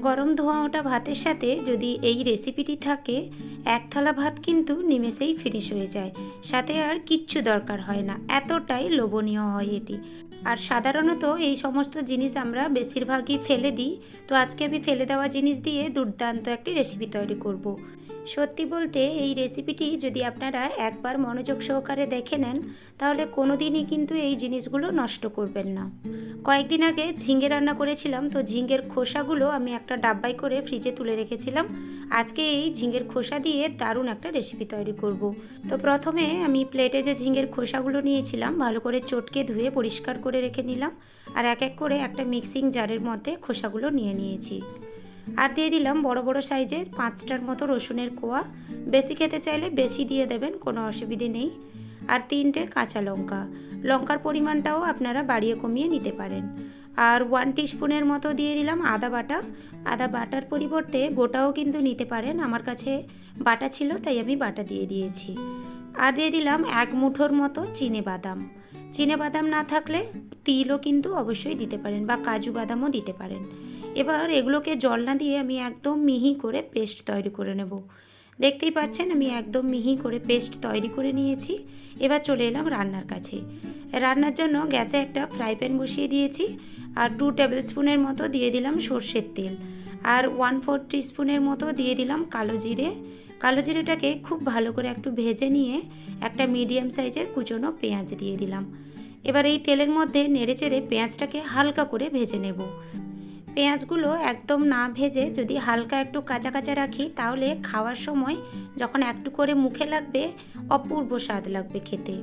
গরম ধোয়া ওটা ভাতের সাথে যদি এই রেসিপিটি থাকে, এক থালা ভাত কিন্তু নিমেষেই ফিনিশ হয়ে যায়। সাথে আর কিচ্ছু দরকার হয় না, এতটাই লোভনীয় হয় এটি। আর সাধারণত এই সমস্ত জিনিস আমরা বেশিরভাগই ফেলে দিই। তো আজকে আমি ফেলে দেওয়া জিনিস দিয়ে দুর্দান্ত একটি রেসিপি তৈরি করব। সত্যি বলতে এই রেসিপিটি যদি আপনারা একবার মনোযোগ সহকারে দেখে নেন, তাহলে কোনো দিনই কিন্তু এই জিনিসগুলো নষ্ট করবেন না। কয়েকদিন আগে ঝিঙে রান্না করেছিলাম, তো ঝিঙের খোসাগুলো আমি একটা ডাব্বায় করে ফ্রিজে তুলে রেখেছিলাম। আজকে এই ঝিঙের খোসা দিয়ে দারুণ একটা রেসিপি তৈরি করব। তো প্রথমে আমি প্লেটে যে ঝিঙের খোসাগুলো নিয়েছিলাম, ভালো করে চটকে ধুয়ে পরিষ্কার করে রেখে নিলাম। আর এক এক করে একটা মিক্সিং জারের মধ্যে খোসাগুলো নিয়ে নিয়েছি। আর দিয়ে দিলাম বড় বড় সাইজের পাঁচটার মতো রসুনের কোয়া। বেশি খেতে চাইলে বেশি দিয়ে দেবেন, কোনো অসুবিধে নেই। আর তিনটে কাঁচা লঙ্কা। লঙ্কার পরিমাণটাও আপনারা বাড়িয়ে কমিয়ে নিতে পারেন। আর ওয়ান টিস্পুনের মতো দিয়ে দিলাম আদা বাটা। আদা বাটার পরিবর্তে গোটাও কিন্তু নিতে পারেন, আমার কাছে বাটা ছিল তাই আমি বাটা দিয়ে দিয়েছি। আর দিয়ে দিলাম এক মুঠোর মতো চিনে বাদাম। চিনে বাদাম না থাকলে তিলও কিন্তু অবশ্যই দিতে পারেন বা কাজু বাদামও দিতে পারেন। এবার এগুলোকে জল না দিয়ে আমি একদম মিহি করে পেস্ট তৈরি করে নেব। দেখতেই পাচ্ছেন, আমি একদম মিহি করে পেস্ট তৈরি করে নিয়েছি। এবার চলে এলাম রান্নার কাছে। রান্নার জন্য গ্যাসে একটা ফ্রাই প্যান বসিয়ে দিয়েছি আর টু টেবিল স্পুনের মতো দিয়ে দিলাম সর্ষের তেল। আর ওয়ান ফোর স্পুনের মতো দিয়ে দিলাম কালো জিরে। কালো জিরেটাকে খুব ভালো করে একটু ভেজে নিয়ে একটা মিডিয়াম সাইজের কুচনো পেঁয়াজ দিয়ে দিলাম। এবার এই তেলের মধ্যে নেড়ে চেড়ে পেঁয়াজটাকে হালকা করে ভেজে নেব। পেঁয়াজগুলো একদম না ভেজে যদি হালকা একটু কাঁচা কাঁচা রাখি, তাহলে খাওয়ার সময় যখন একটু করে মুখে লাগবে, অপূর্ব স্বাদ লাগবে খেতে।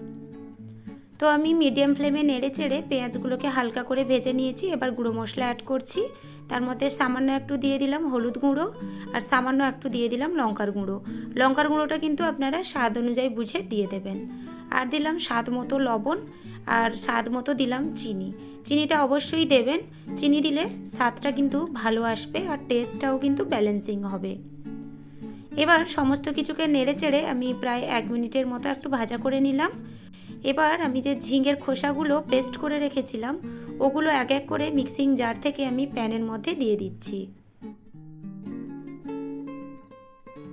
তো আমি মিডিয়াম ফ্লেমে নেড়ে চেড়ে পেঁয়াজগুলোকে হালকা করে ভেজে নিয়েছি, এবার গুঁড়ো মশলা অ্যাড করছি। তার মধ্যে সামান্য একটু দিয়ে দিলাম হলুদ গুঁড়ো, আর সামান্য একটু দিয়ে দিলাম লঙ্কার গুঁড়ো। লঙ্কার গুঁড়োটা কিন্তু আপনারা স্বাদ অনুযায়ী বুঝে দিয়ে দেবেন। আর দিলাম স্বাদ মতো লবণ, আর স্বাদ মতো দিলাম চিনি। চিনিটা অবশ্যই দেবেন। চিনি দিলে স্বাদটা কিন্তু ভালো আসবে আর টেস্টটাও কিন্তু ব্যালেন্সিং হবে। এবার সমস্ত কিছুকে নেড়ে চেড়ে আমি প্রায় এক মিনিটের মতো একটু ভাজা করে নিলাম। এবার আমি যে ঝিঙের খোসাগুলো পেস্ট করে রেখেছিলাম, ওগুলো এক এক করে মিক্সিং জার থেকে আমি প্যানের মধ্যে দিয়ে দিচ্ছি।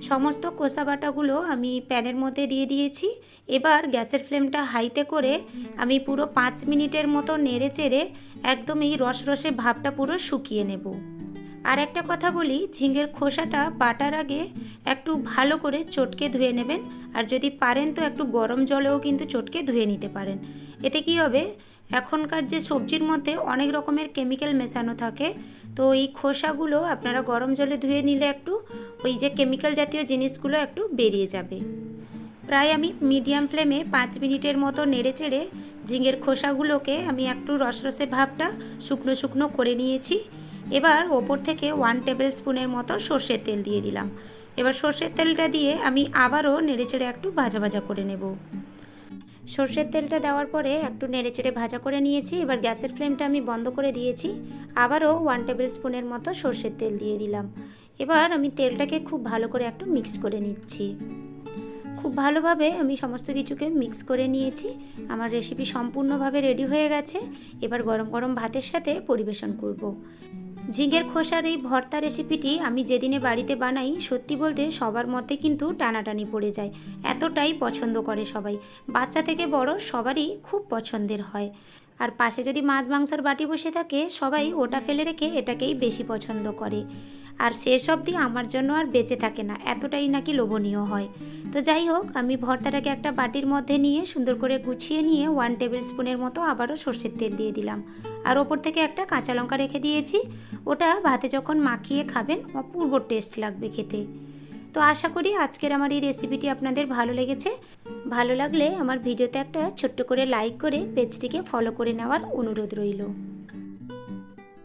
সমস্ত কোষা বাটাগুলো আমি প্যানের মধ্যে দিয়ে দিয়েছি। এবার গ্যাসের ফ্লেমটা হাইতে করে আমি পুরো পাঁচ মিনিটের মতো নেড়ে চেড়ে একদম এই রস রসে ভাবটা পুরো শুকিয়ে নেব। আর একটা কথা বলি, ঝিঙের খোসাটা বাটার আগে একটু ভালো করে চটকে ধুয়ে নেবেন। আর যদি পারেন তো একটু গরম জলেও কিন্তু চটকে ধুয়ে নিতে পারেন। এতে কি হবে? এখনকার যে সবজির মধ্যে অনেক রকমের কেমিক্যাল মেশানো থাকে, তো এই খোসাগুলো আপনারা গরম জলে ধুয়ে নিলে একটু ওই যে কেমিক্যাল জাতীয় জিনিসগুলো একটু বেরিয়ে যাবে। প্রায় আমি মিডিয়াম ফ্লেমে পাঁচ মিনিটের মতো নেড়ে চেড়ে ঝিঙের খোসাগুলোকে আমি একটু রসরসে ভাবটা শুকনো শুকনো করে নিয়েছি। এবার ওপর থেকে ওয়ান টেবিল স্পুনের মতো সর্ষের তেল দিয়ে দিলাম। এবার সর্ষের তেলটা দিয়ে আমি আবারও নেড়েচেড়ে একটু ভাজা ভাজা করে নেব। সর্ষের তেলটা দেওয়ার পরে একটু নেড়েচেড়ে ভাজা করে নিয়েছি। এবার গ্যাসের ফ্লেমটা আমি বন্ধ করে দিয়েছি। আবারও ওয়ান টেবিল স্পুনের মতো সর্ষের তেল দিয়ে দিলাম। এবার আমি তেলটাকে খুব ভালো করে একটু মিক্স করে নিচ্ছি। খুব ভালোভাবে আমি সমস্ত কিছুকে মিক্স করে নিয়েছি। আমার রেসিপি সম্পূর্ণভাবে রেডি হয়ে গেছে। এবার গরম গরম ভাতের সাথে পরিবেশন করব। ঝিঙের খোসার এই ভর্তা রেসিপিটি আমি যেদিনে বাড়িতে বানাই, সত্যি বলতে সবার মধ্যে কিন্তু টানাটানি পড়ে যায়। এতটাই পছন্দ করে সবাই। বাচ্চা থেকে বড় সবারই খুব পছন্দের হয়। আর পাশে যদি মাছ মাংসর বাটি বসে থাকে, সবাই ওটা ফেলে রেখে এটাকেই বেশি পছন্দ করে। আর শেষ অবধি আমার জন্য আর বেঁচে থাকে না, এতটাই নাকি লোভনীয় হয়। তো যাই হোক, আমি ভর্তাটাকে একটা বাটির মধ্যে নিয়ে সুন্দর করে গুছিয়ে নিয়ে ওয়ান টেবিল স্পুনের মতো আবারও সর্ষের তেল দিয়ে দিলাম। আর ওপর থেকে একটা কাঁচা লঙ্কা রেখে দিয়েছি। ওটা ভাতে যখন মাখিয়ে খাবেন, অপূর্ব টেস্ট লাগবে খেতে। তো আশা করি আজকের আমার এই রেসিপিটি আপনাদের ভালো লেগেছে। ভালো লাগলে আমার ভিডিওতে একটা ছোট্ট করে লাইক করে পেজটিকে ফলো করে নেওয়ার অনুরোধ রইল।